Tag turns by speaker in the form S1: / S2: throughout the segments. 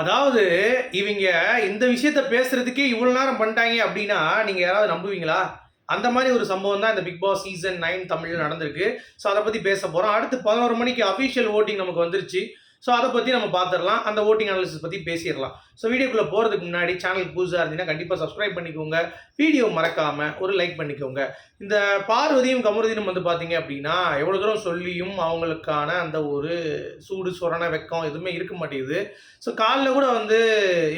S1: அதாவது இவங்க இந்த விஷயத்த பேசுறதுக்கே இவ்வளோ நேரம் பண்ணிட்டாங்க அப்படின்னா நீங்க யாராவது நம்புவீங்களா? அந்த மாதிரி ஒரு சம்பவம் தான் இந்த பிக் பாஸ் சீசன் நைன் தமிழில் நடந்திருக்கு. ஸோ அதை பற்றி பேச போகிறோம் அடுத்து பதினோரு மணிக்கு அஃபிஷியல் ஓட்டிங் நமக்கு வந்துருச்சு. ஸோ அதை பற்றி நம்ம பார்த்துடலாம். அந்த ஓட்டிங் அனாலிசிஸ் பற்றி பேசிடலாம். ஸோ வீடியோக்குள்ளே போகிறதுக்கு முன்னாடி சேனலுக்கு புதுசாக இருந்தீங்கன்னா கண்டிப்பாக சப்ஸ்கிரைப் பண்ணிக்கோங்க. வீடியோ மறக்காமல் ஒரு லைக் பண்ணிக்கோங்க. இந்த பார்வதியும் கமருதினும் வந்து பார்த்தீங்க அப்படின்னா எவ்வளோ தூரம் சொல்லியும் அவங்களுக்கான அந்த ஒரு சூடு சொரண வெக்கம் எதுவுமே இருக்க மாட்டேங்குது. ஸோ காலைல கூட வந்து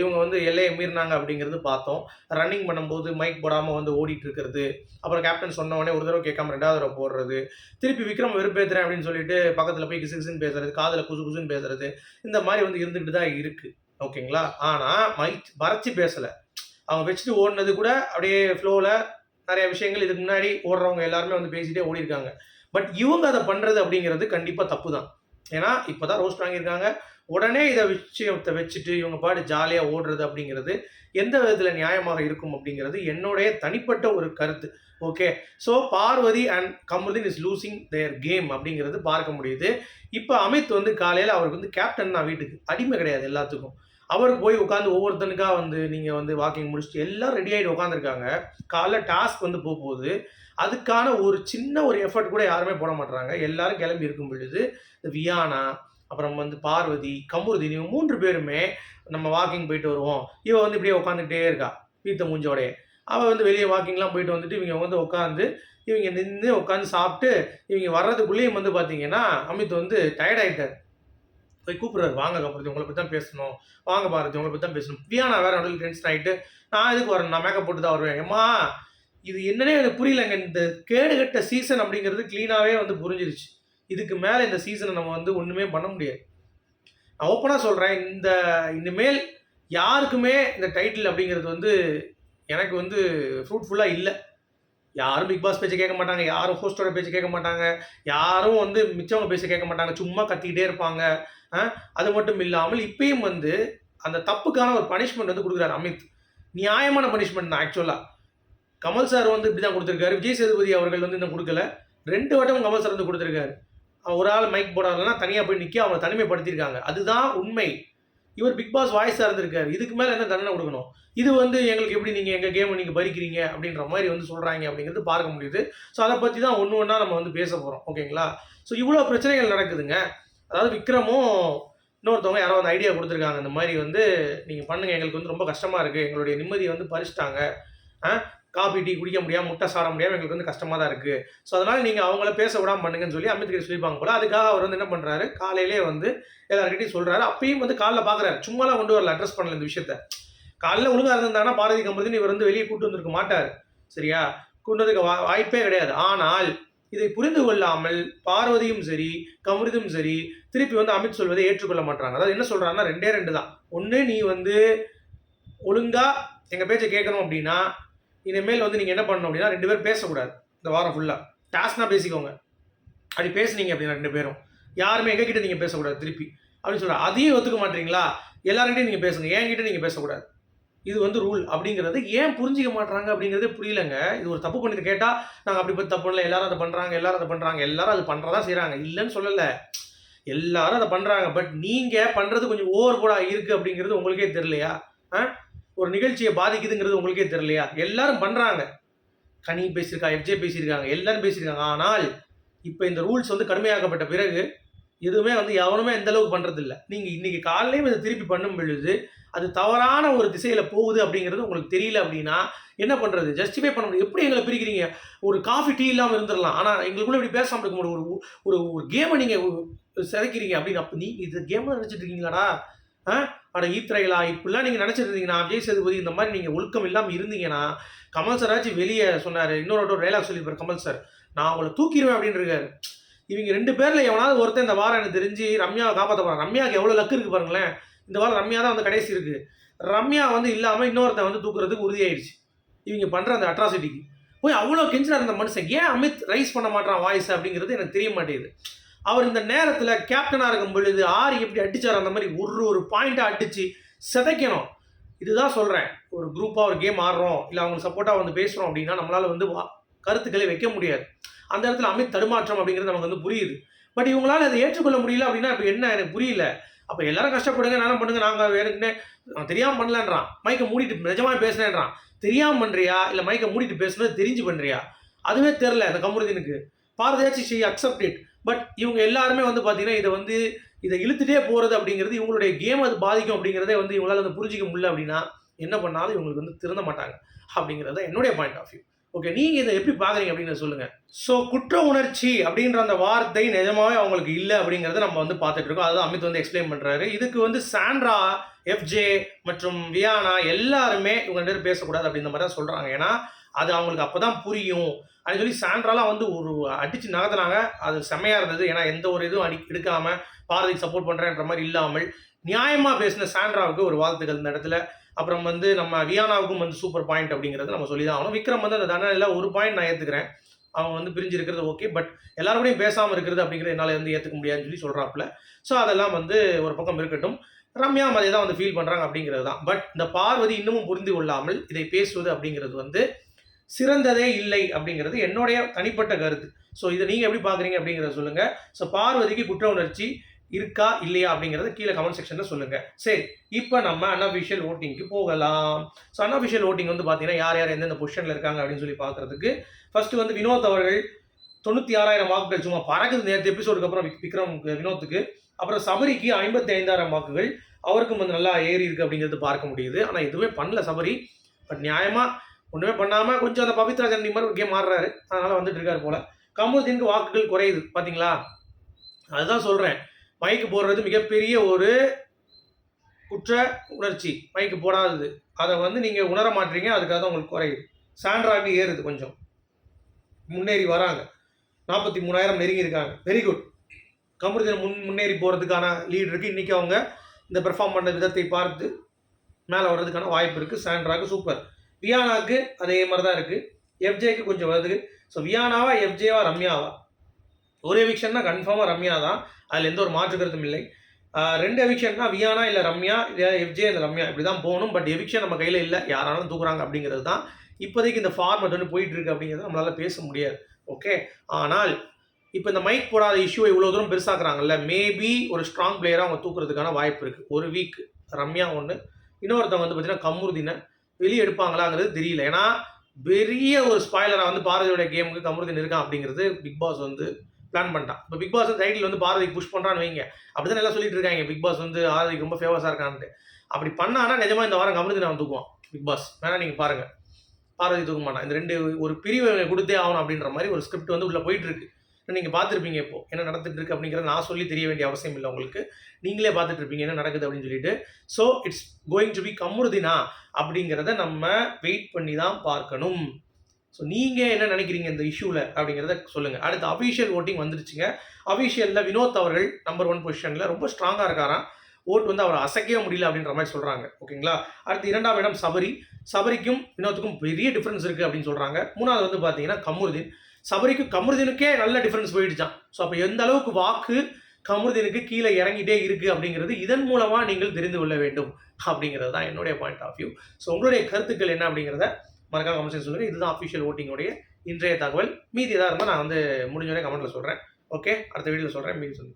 S1: இவங்க வந்து எல்லையை மீறினாங்க அப்படிங்கிறது பார்த்தோம். ரன்னிங் பண்ணும்போது மைக் போடாமல் வந்து ஓடிட்டு இருக்கிறது. அப்புறம் கேப்டன் சொன்ன உடனே ஒரு தடவை கேட்காம ரெண்டாவது தடவை போடுறது. திருப்பி விக்ரம் வெறுப்பேற்றுறேன் அப்படின்னு சொல்லிட்டு பக்கத்தில் போய் கிசு கிசுன்னு பேசுறது காதில் குசு குசுன்னு பேசுறது. இந்த மாதிரி வந்து இருந்துகிட்டு தான் இருக்குது ஓகேங்களா? ஆனால் மை மறைச்சி பேசலை. அவங்க வச்சுட்டு ஓடினது கூட அப்படியே ஃப்ளோவில் நிறைய விஷயங்கள் இதுக்கு முன்னாடி ஓடுறவங்க எல்லாருமே வந்து பேசிகிட்டே ஓடிருக்காங்க பட் இவங்க அதை பண்ணுறது அப்படிங்கிறது கண்டிப்பாக தப்பு தான் ஏன்னா இப்போ தான் ரோஸ்ட் வாங்கியிருக்காங்க. உடனே இதை விஷயத்தை வச்சுட்டு இவங்க பாடு ஜாலியாக ஓடுறது அப்படிங்கிறது எந்த விதத்தில் நியாயமாக இருக்கும் அப்படிங்கிறது என்னுடைய தனிப்பட்ட ஒரு கருத்து. Okay so Parvathi and Kamarudeen is losing their game அப்படிங்கிறது பார்க்க முடியுது. இப்போ அமித் வந்து காலையில் அவருக்கு வந்து கேப்டன் தான் வீட்டுக்கு. அடிமை கிடையாது எல்லாத்துக்கும். அவருக்கு போய் உட்காந்து ஒவ்வொருத்தனுக்காக வந்து நீங்கள் வந்து வாக்கிங் முடிச்சுட்டு எல்லாம் ரெடி ஆகிட்டு உட்காந்துருக்காங்க காலைல டாஸ்க் வந்து போக போகுது அதுக்கான ஒரு சின்ன ஒரு எஃபர்ட் கூட யாருமே போட மாட்டுறாங்க எல்லாரும் கிளம்பி இருக்கும் பொழுது இந்த வியானா அப்புறம் வந்து பார்வதி கமுருதி இவங்க மூன்று பேருமே நம்ம வாக்கிங் போயிட்டு வருவோம். இவ வந்து இப்படியே உட்காந்துக்கிட்டே இருக்கா பீத்த மூஞ்சோடைய. அவள் வந்து வெளியே வாக்கிங்லாம் போயிட்டு வந்துட்டு இவங்க வந்து உட்காந்து இவங்க நின்று உட்காந்து சாப்பிட்டு இவங்க வர்றதுக்குள்ளேயும் வந்து பார்த்தீங்கன்னா அமித் வந்து டயர்ட் ஆகிட்டார் போய் கூப்பிடுறாரு வாங்க கமருதி உங்களை பற்றி தான் பேசணும். வாங்க பாரதி உங்களை பற்றி தான் பேசணும். வியா நான் வேறு நடுவில் டென்ஷன் ஆகிட்டு நான் எதுக்கு வரேன் நான் மேக்கப் போட்டு தான் வருவேன். ஏம்மா இது என்னன்னே எனக்கு புரியலங்க. இந்த கேடுகட்ட சீசன் அப்படிங்கிறது க்ளீனாகவே வந்து புரிஞ்சிருச்சு. இதுக்கு மேலே இந்த சீசனை நம்ம வந்து ஒன்றுமே பண்ண முடியாது. நான் ஓப்பனாக சொல்கிறேன் இந்த இனிமேல் யாருக்குமே இந்த டைட்டில் அப்படிங்கிறது வந்து எனக்கு வந்து ஃப்ரூட்ஃபுல்லாக இல்லை. யாரும் பிக் பாஸ் பேச்சை கேட்க மாட்டாங்க யாரும் ஹோஸ்டோட பேச்சு கேட்க மாட்டாங்க யாரும் வந்து மிச்சவங்க பேச கேட்க மாட்டாங்க சும்மா கத்திக்கிட்டே இருப்பாங்க. அது மட்டும் இல்லாமல் இப்பயும் வந்து அந்த தப்புக்கான ஒரு பனிஷ்மெண்ட் வந்து கொடுக்குறாரு அமித். நியாயமான பனிஷ்மெண்ட் தான் ஆக்சுவலாக கமல் சார் வந்து இப்படி தான் கொடுத்துருக்காரு. விஜய் சேதுபதி அவர்கள் வந்து இன்னும் கொடுக்கல. ரெண்டு வட்டம் கமல் சார் வந்து கொடுத்துருக்காரு. ஒரு ஆள் மைக் போடாதனா தனியாக போய் நிற்க அவனை தனிமைப்படுத்தியிருக்காங்க. அதுதான் உண்மை. இவர் பிக் பாஸ் வாய்ஸாக இருந்திருக்காரு. இதுக்கு மேலே என்ன தண்டனை கொடுக்கணும்? இது வந்து எங்களுக்கு எப்படி நீங்கள் எங்கள் கேமை நீங்கள் பறிக்கிறீங்க அப்படின்ற மாதிரி வந்து சொல்கிறாங்க அப்படிங்கிறது பார்க்க முடியுது. ஸோ அதை பற்றி தான் ஒன்று ஒன்றா நம்ம வந்து பேச போகிறோம் ஓகேங்களா ஸோ இவ்வளோ பிரச்சனைகள் நடக்குதுங்க. அதாவது விக்ரமும் இன்னொருத்தவங்க யாரோ வந்து ஐடியா கொடுத்துருக்காங்க. இந்த மாதிரி வந்து நீங்கள் பண்ணுங்கள் எங்களுக்கு வந்து ரொம்ப கஷ்டமாக இருக்குது எங்களுடைய நிம்மதியை வந்து பறிச்சிட்டாங்க. காஃபி காபி டீ குடிக்க முடியாமல் முட்டை சாட முடியாமல் எங்களுக்கு வந்து கஷ்டமாக தான் இருக்குது ஸோ அதனால் நீங்கள் அவங்கள பேச விடாமல் பண்ணுங்கன்னு சொல்லி அம்பேத்கர் சொல்லிப்பாங்க போல. அதுக்காக அவர் வந்து என்ன பண்ணுறாரு காலையிலே வந்து எல்லாருக்கிட்டையும் சொல்கிறாரு அப்பயும் வந்து காலைல பார்க்குறாரு சும்மாலாம் கொண்டு வரல அட்ரஸ் பண்ணல இந்த விஷயத்த. காலைல ஒழுங்காக இருந்திருந்தாங்கன்னா பாரதி கம்பத்தின் இவர் வந்து வெளியே கூட்டு வந்திருக்க மாட்டார். சரியா? கொண்டு வந்திருக்க வா வாய்ப்பே கிடையாது. ஆனால் இதை புரிந்து கொள்ளாமல் பார்வதியும் சரி கமருதும் சரி திருப்பி வந்து அமித் சொல்வதை ஏற்றுக்கொள்ள மாட்டாங்க அதாவது என்ன சொல்கிறாங்கன்னா ரெண்டே ரெண்டு தான். ஒன்று நீ வந்து ஒழுங்காக எங்கள் பேச்சை கேட்கணும் அப்படின்னா இனிமேல் வந்து நீங்கள் என்ன பண்ணணும் அப்படின்னா ரெண்டு பேரும் பேசக்கூடாது. இந்த வாரம் ஃபுல்லாக டாஸ்னா பேசிக்கோங்க. அப்படி பேசுனீங்க அப்படின்னா ரெண்டு பேரும். யாருமே எங்ககிட்ட நீங்கள் பேசக்கூடாது திருப்பி. அப்படின்னு சொல்கிறேன் அதையும் ஒத்துக்க மாட்டீங்களா? எல்லார்கிட்டையும் நீங்கள் பேசுங்க. என்கிட்ட நீங்கள் பேசக்கூடாது. இது வந்து ரூல் அப்படிங்கிறது ஏன் புரிஞ்சிக்க மாட்றாங்க அப்படிங்கிறதே புரியலங்க. இது ஒரு தப்பு பண்ணிட்டு கேட்டால் நாங்கள் அப்படி பற்றி தப்பு இல்லை எல்லாரும் அதை பண்ணுறாங்க எல்லாரும் அதை பண்ணுறாங்க எல்லாரும் அது பண்ணுறதா செய்கிறாங்க இல்லைன்னு சொல்லலை. எல்லாரும் அதை பண்ணுறாங்க பட் நீங்கள் பண்ணுறது கொஞ்சம் ஓவர் போடா இருக்குது அப்படிங்கிறது உங்களுக்கே தெரியலையா? ஆ? ஒரு நிகழ்ச்சியை பாதிக்குதுங்கிறது உங்களுக்கே தெரியலையா? எல்லாரும் பண்ணுறாங்க கனி பேசியிருக்கா எஃப்ஜே பேசியிருக்காங்க எல்லாரும் பேசியிருக்காங்க. ஆனால் இப்போ இந்த ரூல்ஸ் வந்து கடுமையாக்கப்பட்ட பிறகு எதுவுமே வந்து எவனுமே எந்த அளவுக்கு பண்ணுறது இல்லை நீங்கள் இன்றைக்கி காலையிலையும் இதை திருப்பி பண்ணும் பொழுது அது தவறான ஒரு திசையில் போகுது அப்படிங்கிறது உங்களுக்கு தெரியல அப்படின்னா என்ன பண்ணுறது ஜஸ்டிஃபை பண்ண முடியும் எப்படி எங்களை பிரிக்கிறீங்க? ஒரு காஃபி டீ இல்லாமல் இருந்துடலாம். ஆனால் எங்களுக்குள்ளே இப்படி பேசாமல் இருக்க முடியும் ஒரு ஒரு ஒரு கேமை நீங்கள் சிதைக்கிறீங்க அப்படின்னு அப்போ நீங்கள் இது கேமை நினச்சிட்டு இருக்கீங்களாடா? ஆ? அட ஈத்ரைலா இப்படிலாம் நீங்கள் நினச்சிட்டு இருந்தீங்கன்னா விஜய் சேதுபதி இந்த மாதிரி நீங்கள் ஒழுக்கம் இல்லாமல் இருந்தீங்கன்னா கமல் சாராச்சும் வெளியே சொன்னார். இன்னொரு டைலாக் சொல்லியிருப்பார் கமல் சார் நான் உங்களை தூக்கிடுவேன் அப்படின்னு இருக்காரு. இவங்க ரெண்டு பேரில் எவனாவது ஒருத்தன் இந்த வாரம் எனக்கு தெரிஞ்சு ரம்யாவை காப்பாற்ற போகிறான் ரம்யாவுக்கு எவ்வளோ லக்கு இருக்குது பாருங்களேன். இந்த வாரம் ரம்யா தான் வந்து கடைசி இருக்குது ரம்யா வந்து இல்லாமல் இன்னொருத்தன் வந்து தூக்குறதுக்கு உறுதியாயிடுச்சு. இவங்க பண்ணுற அந்த அட்ராசிட்டிக்கு போய் அவ்வளோ கெஞ்சினார் அந்த மனுஷன். ஏன் அமித் ரைஸ் பண்ண மாட்டான் வாய்ஸ் அப்படிங்கிறது எனக்கு தெரிய மாட்டேங்குது. அவர் இந்த நேரத்தில் கேப்டனாக இருக்கும் பொழுது ஆறு எப்படி அடித்தார் அந்த மாதிரி ஒரு ஒரு பாயிண்ட்டாக அடித்து சிதைக்கணும். இதுதான் சொல்கிறேன் ஒரு குரூப்பாக ஒரு கேம் ஆடுறோம் இல்லை அவங்களுக்கு சப்போர்ட்டாக வந்து பேசுகிறோம் அப்படின்னா நம்மளால் வந்து வா- கருத்துக்களை வைக்க முடியாது. அந்த இடத்துல அமித் தடுமாற்றம் அப்படிங்கிறது நமக்கு வந்து புரியுது. பட் இவங்களால் அதை ஏற்றுக்கொள்ள முடியல அப்படின்னா இப்போ என்ன? எனக்கு புரியல. அப்போ எல்லாரும் கஷ்டப்படுங்க என்ன பண்ணுங்க நாங்கள் வேணுக்குன்னு நான் தெரியாமல் பண்ணலன்றான். மைக்கை மூடிட்டு நிஜமாக பேசுனேன்றான் தெரியாமல் பண்ணுறியா இல்லை மைக்கை மூடிட்டு பேசுனது தெரிஞ்சு பண்ணுறியா அதுவே தெரில அந்த கமருதீனுக்கு. பாரதியாச்சி ஷி அக்செப்ட் இட் பட் இவங்க எல்லாருமே வந்து பார்த்தீங்கன்னா இதை வந்து இதை இழுத்துட்டே போகிறது அப்படிங்கிறது இவங்களுடைய கேம் அது பாதிக்கும் அப்படிங்கிறதே வந்து இவங்களால் வந்து புரிஞ்சிக்க முடியல அப்படின்னா என்ன பண்ணாலும் இவங்களுக்கு வந்து திருந்த மாட்டாங்க. அப்படிங்கிறது தான் என்னுடைய பாயிண்ட் ஆஃப் வியூ ஓகே நீங்கள் இதை எப்படி பார்க்குறீங்க அப்படின்னு சொல்லுங்கள் ஸோ குற்ற உணர்ச்சி அப்படின்ற அந்த வார்த்தை நிஜமாவே அவங்களுக்கு இல்லை அப்படிங்கிறத நம்ம வந்து பார்த்துட்டு இருக்கோம். அதுதான் அமித் வந்து எக்ஸ்பிளைன் பண்ணுறாரு இதுக்கு வந்து சாண்ட்ரா எஃப்ஜே மற்றும் வியானா எல்லாருமே இவங்க ரெண்டு பேசக்கூடாது அப்படின்ற மாதிரி தான் சொல்கிறாங்க ஏன்னா அது அவங்களுக்கு அப்போ தான் புரியும். அப்படின்னு சொல்லி சாண்ட்ராலாம் வந்து ஒரு அடித்து நகர்த்தினாங்க. அது செம்மையாக இருந்தது. ஏன்னா எந்த ஒரு இதுவும் அடி எடுக்காமல் பாரதிக்கு சப்போர்ட் பண்ணுறேன்ற மாதிரி இல்லாமல் நியாயமாக பேசின சாண்ட்ராவுக்கு ஒரு வாழ்த்துக்கள் இந்த இடத்துல. அப்புறம் வந்து நம்ம வியானாவுக்கும் வந்து சூப்பர் பாயிண்ட் அப்படிங்கிறது நம்ம சொல்லி தான் ஆகணும். விக்ரம் வந்து அந்த தண்டனையில் ஒரு பாயிண்ட் நான் ஏற்றுக்கிறேன் அவங்க வந்து பிரிஞ்சு இருக்கிறது ஓகே பட் எல்லாருக்கூடையும் பேசாமல் இருக்கிறது அப்படிங்கிறது என்னால் வந்து ஏற்றுக்க முடியாதுன்னு சொல்லி சொல்கிறாப்புல ஸோ அதெல்லாம் வந்து ஒரு பக்கம் இருக்கட்டும். ரம்யா அதே தான் வந்து ஃபீல் பண்ணுறாங்க அப்படிங்கிறது தான். பட் இந்த பார்வதி இன்னமும் புரிந்து கொள்ளாமல் இதை பேசுவது அப்படிங்கிறது வந்து சிறந்ததே இல்லை அப்படிங்கிறது என்னுடைய தனிப்பட்ட கருத்து. ஸோ இதை நீங்கள் எப்படி பார்க்குறீங்க அப்படிங்கிறத சொல்லுங்கள் ஸோ பார்வதிக்கு குற்ற உணர்ச்சி இருக்கா இல்லையா அப்படிங்கிறத கீழே கமெண்ட் செக்ஷனில் சொல்லுங்கள் சரி இப்போ நம்ம அன்அஃபிஷியல் ஓட்டிங்க்கு போகலாம். ஸோ அன்அஃபிஷியல் ஓட்டிங் வந்து பார்த்தீங்கன்னா யார் யார் எந்தெந்த பொசிஷனில் இருக்காங்க அப்படின்னு சொல்லி பார்க்குறதுக்கு ஃபஸ்ட்டு வந்து வினோத் அவர்கள் தொண்ணூற்றி ஆறாயிரம் வாக்குகள் சும்மா பறக்குது நேற்று எபிசோடுக்கு அப்புறம் விக்ரம் வினோத்துக்கு. அப்புறம் சபரிக்கு ஐம்பத்தி ஐந்தாயிரம் வாக்குகள். அவருக்கும் வந்து நல்லா ஏறி இருக்கு அப்படிங்கிறது பார்க்க முடியுது. ஆனால் எதுவுமே பண்ணல சபரி. பட் நியாயமாக ஒன்றுமே பண்ணாமல் கொஞ்சம் அந்த பவித்ரா ஜனனி மாதிரி ஒரு கேம் ஆடுறாரு. அதனால் வந்துட்டு இருக்காரு போல. கமருதீனுக்கு வாக்குகள் குறையுது பார்த்தீங்களா அதுதான் சொல்கிறேன் மைக்கு போடுறது மிகப்பெரிய ஒரு குற்ற உணர்ச்சி. மைக்கு போடாதது. அதை வந்து நீங்கள் உணர மாட்டீங்க அதுக்காக தான் உங்களுக்கு குறையுது. சாண்ட்ராக்கு ஏறுது கொஞ்சம். முன்னேறி வராங்க. நாற்பத்தி மூணாயிரம் நெருங்கி இருக்காங்க வெரி குட் கமருதீன் முன் முன்னேறி போகிறதுக்கான லீட் இருக்குது இன்றைக்கி அவங்க இந்த பெர்ஃபார்ம் பண்ண விதத்தை பார்த்து மேலே வர்றதுக்கான வாய்ப்பு இருக்குது சாண்ட்ராக்கு சூப்பர் வியானாவுக்கு அதே மாதிரி தான் இருக்குது எஃப்ஜேக்கு கொஞ்சம் வருது ஸோ வியானாவா எஃப்ஜேவா ரம்யாவா? ஒரு எவிக்ஷன்னா கன்ஃபார்மாக ரம்யா தான் அதில் எந்த ஒரு மாற்று கருத்தும் இல்லை. ரெண்டு எவிக்ஷன்னா வியானா இல்லை ரம்யா இல்லை எஃப்ஜே இல்லை ரம்யா. இப்படி தான் போகணும். பட் எவிக்ஷன் நம்ம கையில் இல்லை. யாராலும் தூக்குறாங்க அப்படிங்கிறது தான் இப்போதைக்கு இந்த ஃபார்மட் வந்து போயிட்டு இருக்கு அப்படிங்கிறத நம்மளால் பேச முடியாது. ஓகே ஆனால் இப்போ இந்த மைக் போடாத இஷ்யூவை இவ்வளோ தூரம் பெருசாக்குறாங்கல்ல மேபி ஒரு ஸ்ட்ராங் பிளேயராக அவங்க தூக்குறதுக்கான வாய்ப்பு இருக்குது ஒரு வீக் ரம்யா ஒன்று இன்னொருத்தவங்க வந்து பார்த்தீங்கன்னா கம்ருதினை. வெளியே எடுப்பாங்களாங்கிறது தெரியல. ஏன்னா பெரிய ஒரு ஸ்பாய்லராக வந்து பாரதியோட கேமுக்கு கமருதீன் இருக்கான் அப்படிங்கிறது பிக் பாஸ் வந்து பிளான் பண்ணிட்டான். இப்போ பிக் பாஸ் டைட்டில் வந்து பாரதிக்கு புஷ் பண்ணுறான்னு வைங்க. அப்படி தான் எல்லாம் சொல்லிட்டு இருக்காங்க. பிக் பாஸ் வந்து ஆரதிக்கு ரொம்ப ஃபேமஸாக இருக்கான்ட்டு. அப்படி பண்ணானா நிஜமாக இந்த வாரம் கமருதீன் அவன் தூக்குவான். பிக் பாஸ் வேணா நீங்கள் பாருங்கள் பாரதி தூக்க மாட்டான். இந்த ரெண்டு ஒரு பிரிவை கொடுத்தே ஆகணும் அப்படின்ற மாதிரி ஒரு ஸ்கிரிப்ட் வந்து உள்ளே போயிட்டு இருக்கு. நீங்கள் பார்த்துருப்பீங்க இப்போ என்ன நடந்துட்டு இருக்கு அப்படிங்கிறத நான் சொல்லி தெரிய வேண்டிய அவசியம் இல்லை உங்களுக்கு. நீங்களே பார்த்துட்டு இருப்பீங்க என்ன நடக்குது அப்படின்னு சொல்லிட்டு. So it's going to be கம்ருதினா அப்படிங்கிறத நம்ம வெயிட் பண்ணி தான் பார்க்கணும். ஸோ நீங்கள் என்ன நினைக்கிறீங்க இந்த இஷ்யூவில் அப்படிங்கிறத சொல்லுங்கள் அடுத்து அஃபீஷியல் ஓட்டிங் வந்துருச்சுங்க. அஃபீஷியலில் வினோத் அவர்கள் நம்பர் ஒன் பொசிஷனில் ரொம்ப ஸ்ட்ராங்காக இருக்காராம். ஓட்டு வந்து அவரை அசைக்கவே முடியல அப்படின்ற மாதிரி சொல்கிறாங்க ஓகேங்களா அடுத்து இரண்டாம் இடம் சபரி. சபரிக்கும் வினோத்துக்கும் பெரிய டிஃப்ரென்ஸ் இருக்குது அப்படின்னு சொல்கிறாங்க மூணாவது வந்து பார்த்தீங்கன்னா கமுருதீன். சபரிக்கு கமருதீனுக்கே நல்ல டிஃப்ரென்ஸ் போயிடுச்சான் ஸோ அப்போ எந்த அளவுக்கு வாக்கு கமருதீனுக்கு கீழே இறங்கிட்டே இருக்குது அப்படிங்கிறது இதன் மூலமாக நீங்கள் தெரிந்து கொள்ள வேண்டும் அப்படிங்கிறது தான் என்னுடைய பாயிண்ட் ஆஃப் வியூ ஸோ உங்களுடைய கருத்துக்கள் என்ன அப்படிங்கிறத மறக்காம கமெண்ட் சொல்லுங்கள் இதுதான் அஃபிஷியல் ஓட்டிங்கோடைய இன்றைய தகவல். மீதி எதாக இருந்தால் நான் வந்து முடிஞ்ச கமெண்ட்டில் சொல்கிறேன் ஓகே அடுத்த வீடியோவில் சொல்கிறேன் மீதி சொல்லுங்கள்